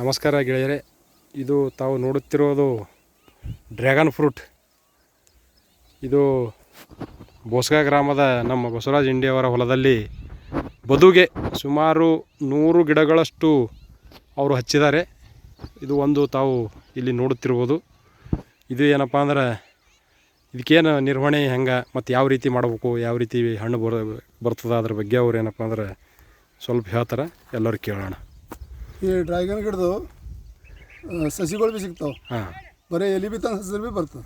ನಮಸ್ಕಾರ ಗೆಳೆಯರೆ, ಇದು ತಾವು ನೋಡುತ್ತಿರೋದು ಡ್ರ್ಯಾಗನ್ ಫ್ರೂಟ್. ಇದು ಬೋಸ್ಗಾ ಗ್ರಾಮದ ನಮ್ಮ ಬಸವರಾಜ್ ಇಂಡಿಯವರ ಹೊಲದಲ್ಲಿ ಬದುಗೆ ಸುಮಾರು ನೂರು ಗಿಡಗಳಷ್ಟು ಅವರು ಹಚ್ಚಿದ್ದಾರೆ. ಇದು ಒಂದು ತಾವು ಇಲ್ಲಿ ನೋಡುತ್ತಿರ್ಬೋದು ಇದು ಏನಪ್ಪ ಅಂದ್ರೆ, ಇದಕ್ಕೇನು ನಿರ್ವಹಣೆ ಹೆಂಗೆ, ಮತ್ತು ಯಾವ ರೀತಿ ಮಾಡಬೇಕು, ಯಾವ ರೀತಿ ಹಣ್ಣು ಬರ, ಬರ್ತದೆ ಅದ್ರ ಬಗ್ಗೆ ಅವ್ರು ಏನಪ್ಪ ಅಂದ್ರೆ ಸ್ವಲ್ಪ ಹೇಳ್ತಾರೆ, ಎಲ್ಲರೂ ಕೇಳೋಣ. ಈ ಡ್ರ್ಯಾಗನ್ ಗಿಡದು ಸಸಿಗಳು ಭೀ ಸಿಗ್ತಾವೆ. ಹಾಂ. ಬರೀ ಎಲಿ ಬಿ ತಂದು ಹಸಿರು ಭೀ ಬರ್ತದೆ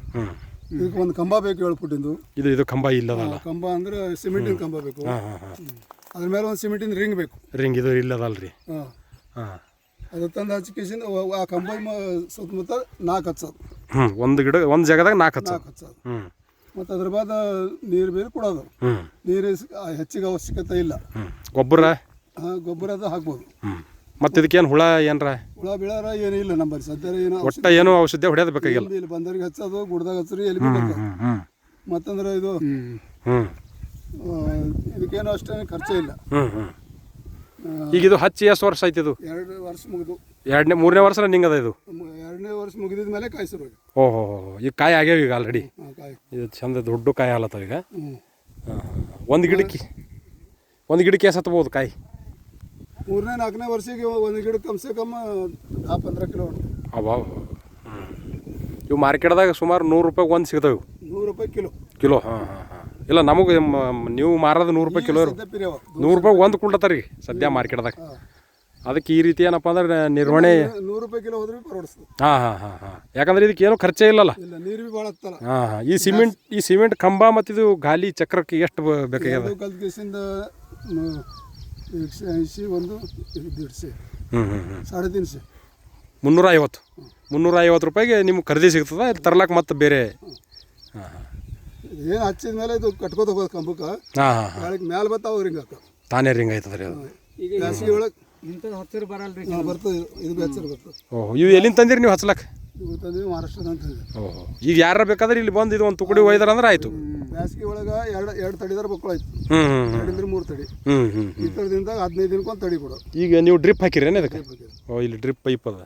ಇದಕ್ಕೆ ಒಂದು ಕಂಬ ಬೇಕು ಏಳು ಫುಟ್ಟಿಂದು ಇದು ಇದು ಕಂಬ ಇಲ್ಲದಲ್ಲ? ಕಂಬ ಅಂದ್ರೆ ಸಿಮೆಂಟಿನ ಕಂಬ ಬೇಕು. ಹಾಂ ಹಾಂ ಹಾಂ. ಅದ್ರ ಮೇಲೆ ಒಂದು ಸಿಮೆಂಟಿನ ರಿಂಗ್ ಬೇಕು. ರಿಂಗ್ ಇದು ಇಲ್ಲದಲ್ರಿ? ಹಾಂ. ಹಾಂ. ಅದು ತಂದು ಹಚ್ಕೇಸಿಂದ ಆ ಕಂಬ ಸುತ್ತಮುತ್ತ ನಾಲ್ಕು ಹಚ್ಚೋದು. ಹ್ಞೂ ಒಂದು ಗಿಡ ಒಂದು ಜಾಗದಾಗ ನಾಲ್ಕು ಹಚ್ಚೋದು. ನಾಲ್ಕು ಹಚ್ಚೋದು. ಹ್ಞೂ ಮತ್ತು ಅದ್ರ ಬಾದ ನೀರು ಬೇರೆ ಕೊಡೋದು. ಹ್ಞೂ ನೀರು ಹೆಚ್ಚಿಗೆ ಅವಶ್ಯಕತೆ ಇಲ್ಲ. ಗೊಬ್ಬರ? ಹಾಂ ಗೊಬ್ಬರ ಅದು ಹಾಕ್ಬೋದು. ಹ್ಞೂ ಮತ್ತು ಇದಕ್ಕೇನು ಹುಳ ಏನರ? ಹುಳ ಬೀಳಾರ ಏನಿಲ್ಲ ನಂಬರ್. ಸದ್ಯ ಏನು ಒಟ್ಟ ಏನು ಔಷಧಿ ಹೊಡೆಯೋದು ಬೇಕಾಗಿಲ್ಲ. ಇಲ್ಲಿ ಬಂದರಿಗೆ ಹಚ್ಚೋದು ಗುಡ್ದಾಗ ಹಚ್ಚರಿ ಎಲ್ಲಿ ಬೇಕು ಮತ್ತಂದ್ರೆ ಇದು ಹ್ಞೂ ಇದಕ್ಕೇನು ಅಷ್ಟೇನು ಖರ್ಚೇ ಇಲ್ಲ. ಹ್ಞೂ ಹ್ಞೂ ಈಗ ಇದು ಹಚ್ಚಿ ಎಷ್ಟು ವರ್ಷ ಆಯ್ತು ಇದು? ಎರಡು ವರ್ಷ ಮುಗಿದು. ಎರಡನೇ ಮೂರನೇ ವರ್ಷ ನಿಂಗದ ಇದು? ಎರಡನೇ ವರ್ಷ ಮುಗಿದಿದ ಮೇಲೆ ಕಾಯಿ ಶುರು ಓಹೋ ಈಗ ಕಾಯಿ ಆಗ್ಯಾವ ಈಗ ಆಲ್ರೆಡಿ ಇದು ಚಂದ ದೊಡ್ಡ ಕಾಯಿ ಆಲತ್ತ ಈಗ. ಒಂದು ಗಿಡಕ್ಕೆ ಒಂದು ಗಿಡಕ್ಕೆ ಎಷ್ಟು ಹತ್ಬೋದು ಕಾಯಿ? ಮೂರನೇ ನಾಲ್ಕನೇ ವರ್ಷಕ್ಕೆ ಒಂದು ಗಿಡ ಕಮ್ಸೆ ಕಮ್ ಆ ಪಂದ್ರ ಕಿಲೋ ಅವ ಇವು ಮಾರ್ಕೆಟ್ದಾಗ ಸುಮಾರು ನೂರು ರೂಪಾಯಿಗೆ ಒಂದು ಸಿಗ್ತಾವೆ ಇವು. ನೂರು ರೂಪಾಯಿ ಕಿಲೋ. ಕಿಲೋ ಹಾಂ ಹಾಂ ಹಾಂ. ಇಲ್ಲ ನಮಗೆ ನೀವು ಮಾರೋದು ನೂರು ರೂಪಾಯಿ ಕಿಲೋ ನೂರು ರೂಪಾಯಿ ಒಂದು ಕುಂಟತ್ತಾರ ರೀ ಸದ್ಯ ಮಾರ್ಕೆಟ್ದಾಗ. ಅದಕ್ಕೆ ಈ ರೀತಿ ಏನಪ್ಪ ಅಂದ್ರೆ ನಿರ್ವಹಣೆ ನೂರು ರೂಪಾಯಿ ಕಿಲೋ ಹೋದ್ರೆ ಪರವಡಿಸ್ತದೆ ಹಾಂ ಹಾಂ ಹಾಂ ಹಾಂ. ಯಾಕಂದ್ರೆ ಇದಕ್ಕೆ ಏನು ಖರ್ಚೇ ಇಲ್ಲಲ್ಲ. ಇಲ್ಲ ನೀರು ಭೀ ಭಾಳ ಹತ್ತಲ್ಲ. ಹಾಂ ಹಾಂ. ಈ ಸಿಮೆಂಟ್ ಈ ಸಿಮೆಂಟ್ ಕಂಬ ಮತ್ತಿದು ಇದು ಗಾಲಿ ಚಕ್ರಕ್ಕೆ ಎಷ್ಟು ಬೇಕಾಗ್ಯದ? ಅದು ಕಲ್ತ ಕೇಸಿಂದ एकशे ऐंशी ಒಂದು ಇದು ದೀಡ್ಶೆ ಹ್ಞೂ ಹ್ಞೂ ಹ್ಞೂ ಸಾಡೆ ತೀನ್ಶೆ ಮುನ್ನೂರ ಐವತ್ತು ಮುನ್ನೂರ ಐವತ್ತು ರೂಪಾಯಿಗೆ ನಿಮ್ಗೆ ಖರೀದಿ ಸಿಗ್ತದೆ ಇಲ್ಲಿ ತರ್ಲಾಕ ಮತ್ತೆ ಬೇರೆ ಹಾಂ ಹಾಂ ಏನು ಹಚ್ಚಿದ ಮೇಲೆ ಇದು ಕಟ್ಕೋತ ಹೋಗೋದು ಕಂಬಕ್ಕೆ ಹಾಂ ಹಾಂ ಹಾಂ ಗಾಳಿಗೆ ಮ್ಯಾಲೆ ಬರ್ತಾವ ರಿಂಗ್ ಹಾಕ ತಾನೇ ರಿಂಗ್ ಆಯ್ತದ ರೀ ಅದು ಬೇಸಿಗೆ ಒಳಗೆ ಇಂಥದ್ದು ಹತ್ತಿರ ಬರಲ್ರಿ ಹಾಂ ಬರ್ತದೆ ಇದು ಬಿ ಹಚ್ಚರ್ ಬರ್ತದೆ ಓಹ್ ಇವು ಎಲ್ಲಿಂದ ತಂದಿರಿ ನೀವು ಹಚ್ಲಕ್ಕೆ ಇದು ತಂದಿವಿ ಮಹಾರಾಷ್ಟ್ರದ ಅಂತಂದ್ರೆ ಓಹೋ ಈಗ ಯಾರ ಬೇಕಾದ್ರೆ ಇಲ್ಲಿ ಬಂದು ಇದು ಒಂದು ತುಕಡಿ ಒಯ್ದಾರ ಅಂದ್ರೆ ಆಯಿತು ಬೇಸಿಗೆ ಒಳಗೆ ಎರಡು ಎರಡು ತಡಿದಾರ ಬಕ್ಕಳ ಆಯ್ತು. ಹ್ಞೂ ಹ್ಞೂ ಎರಡಿಂದ್ರೆ ಮೂರು ತಡಿ. ಹ್ಞೂ ಹ್ಞೂ ಈ ತಡದಿಂದ ಹದಿನೈದು ದಿನಕ್ಕೊಂದು ತಡಿ ಕೊಡು. ಈಗ ನೀವು ಡ್ರಿಪ್ ಹಾಕಿರೇನು ಅದಕ್ಕೆ ಓ ಇಲ್ಲಿ ಡ್ರಿಪ್ ಪೈಪ್ ಅದ.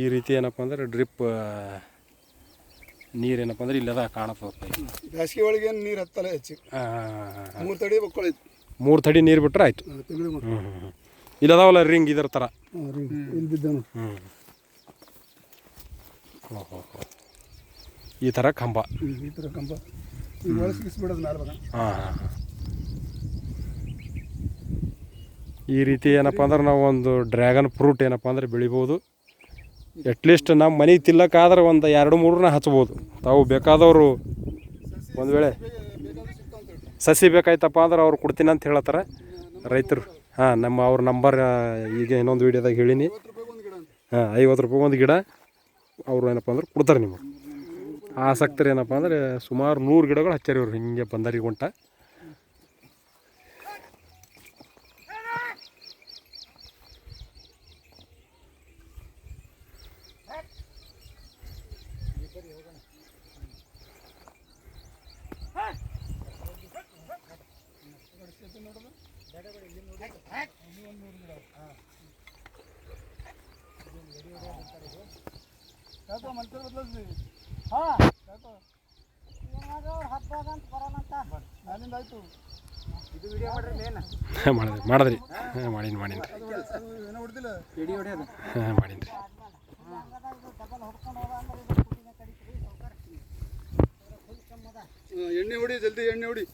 ಈ ರೀತಿ ಏನಪ್ಪ ಅಂದ್ರೆ ಡ್ರಿಪ್ ನೀರೇನಪ್ಪ ಅಂದ್ರೆ ಇಲ್ಲದ ಕಾಣತ್ತದ ಪೈಪ್ ಬೇಸಿಗೆ ಒಳಗೆ ಏನು ನೀರು ಹತ್ತಲ್ಲ ಹೆಚ್ಚು ಹಾಂ ಹಾಂ ಹಾಂ ಮೂರು ತಡಿ ಬಕ್ಕಳ ಮೂರು ತಡಿ ನೀರು ಬಿಟ್ರೆ ಆಯ್ತು. ತಿಂಗಳಿಗೆ ಹ್ಞೂ ಹ್ಞೂ ಹ್ಞೂ ಇಲ್ಲದಾವಲ್ಲ ರಿಂಗ್ ಇದರ ಥರ ಹಾಂ ರೀ ಇಲ್ಲಿ ಬಿದ್ದಾನು ಹ್ಞೂ ಓಹೋ ಈ ಥರ ಕಂಬ. ಈ ಥರ ಕಂಬ. ಈಗ ಒಳಸಿಗಿಸ್ಬಿಡೋದು ಹಾಂ ಹಾಂ ಹಾಂ. ಈ ರೀತಿ ಏನಪ್ಪ ಅಂದ್ರೆ ನಾವು ಒಂದು ಡ್ರ್ಯಾಗನ್ ಫ್ರೂಟ್ ಏನಪ್ಪ ಅಂದ್ರೆ ಬೆಳಿಬೋದು. ಅಟ್ಲೀಸ್ಟ್ ನಮ್ಮ ಮನೆ ತಿಲ್ಲಕ್ಕಾದ್ರೆ ಒಂದು ಎರಡು ಮೂರನ್ನ ಹಚ್ಬೋದು. ತಾವು ಬೇಕಾದವರು ಒಂದು ವೇಳೆ ಸಸಿ ಬೇಕಾಯ್ತಪ್ಪ ಅಂದ್ರೆ ಅವ್ರು ಕೊಡ್ತೀನಿ ಅಂತ ಹೇಳತ್ತಾರ ರೈತರು. ಹಾಂ ನಮ್ಮ ಅವ್ರ ನಂಬರ್ ಈಗ ಇನ್ನೊಂದು ವೀಡಿಯೋದಾಗ ಹೇಳೀನಿ. ಹಾಂ ಐವತ್ತು ರೂಪಾಯಿ ಒಂದು ಗಿಡ. ಅವರು ಏನಪ್ಪ ಅಂದ್ರೆ ಕೊಡ್ತಾರೆ ನಿಮಗೆ. ಆಸಕ್ತರು ಏನಪ್ಪ ಅಂದ್ರೆ ಸುಮಾರು ನೂರು ಗಿಡಗಳು ಹಚ್ಚಾರಿ ಇವ್ರು ಹಿಂಗೆ ಬಂದರಿಗೆ ಹೊಂಟ ಯಾಕೋ ಮೇನ್ ಮಾಡಿದ್ರಿ ಮಾಡಿದ್ರಿ ಹಾಂ ಮಾಡೀನಿ ಮಾಡೀನಿ. ಹಾಂ ಮಾಡೀನಿ ರೀ ಹಾ, ಎಣ್ಣೆ ಹೊಡಿ ಜಲ್ದಿ ಎಣ್ಣೆ ಹೊಡಿ.